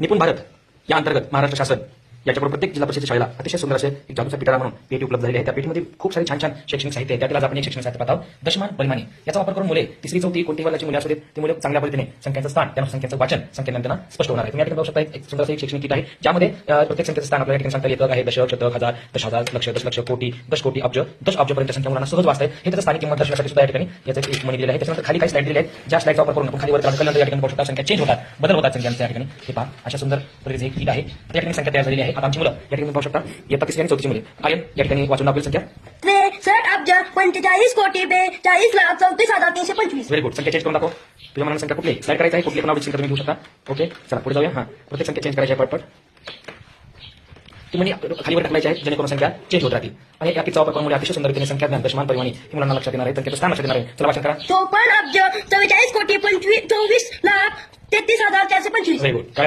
निपुण भारत या अंतर्गत महाराष्ट्र शासन. याच्याबरोबर प्रत्येक जिल्हा परिषदेच्या शाळेला अतिशय सुंदर असे एक जादूचा पिटारा म्हणून पेटी उपलब्ध झालेली आहे. त्या पेटीमध्ये खूप सारे छान छान शैक्षणिक साहित्य आहे. त्यातील आपण एक शैक्षणिक साहित्य पाहतो दशमान परिमाणी याचा वापर करून मुले तिसरी चौथी कोणती वर्गाची मुले असू देत ती मुले चांगल्या पद्धतीने संख्यांचं स्थान त्यानुसार संख्यांचं वाचन संख्यांना त्यांना स्पष्ट होणार आहे. तुम्ही या ठिकाणी पाहू शकता एक- सुंदर एक शैक्षणिक किट आहे. ज्यामध्ये प्रत्येक संख्येचं स्थान आपल्याला ठिकाणी सांगता येतं. आहे दशक शतक हजार दश हजार लक्ष दश लक्ष कोटी दश कोटी अब्ज दश अब्जपर्यंत संख्या मुलांना सहज वाचता हे त्याचं स्थानिक किंमत दर्शनासाठी सुद्धा या ठिकाणी याचं एक मनी दिलेलं आहे. त्याच्यानंतर खाली काही स्लाईड दिलेले आहेत. ज्या स्लाईडचा वापर करून आपण खाली वर कल्यानंतर या ठिकाणी पाहू शकता. संख्या चेंज होतात बदल होतात संख्यांच्या या ठिकाणी. हे पहा अशा सुंदर पद्धतीचे एक किट आहे. त्या ठिकाणी संख्या तयार झालेली आहे. आता आमची मुलं या ठिकाणी पाहू शकता. येतात तिसरी आणि चौथीची मुले. आर्यन या ठिकाणी वाचून आपली संख्या. त्रेसष्ट अब्ज पंचेचाळीस कोटी बेचाळीस लाख चौतीस हजार तीनशे पंचवीस. व्हेरी गुड संख्या चेंज करून दाखव. तुझ्या मनाला संख्या कुठली? स्लाईड करायची आहे? कुठली पण आवडीची संख्या तुम्ही घेऊ शकता? ओके चला पुढे जाऊया. हां. प्रत्येक संख्या चेंज करायची आहे पटपट. ती म्हणजे खालीवर टाकल्याची आहे जेणेकरून संख्या चेंज होत राहतील. आणि या किटचा वापर करून मुले अतिशय सुंदर रीतीने संख्या ज्ञान दशमान ही मुलांना लक्षात येणार आहे. संख्येचं स्थान लक्षात येणार आहे. चला वाचन करा. चोपन्न अब्ज चव्वेचाळीस कोटी पंचवीस चोवीस लाख तेहतीस हजार चारशे पंचवीस. व्हेरी गुड काय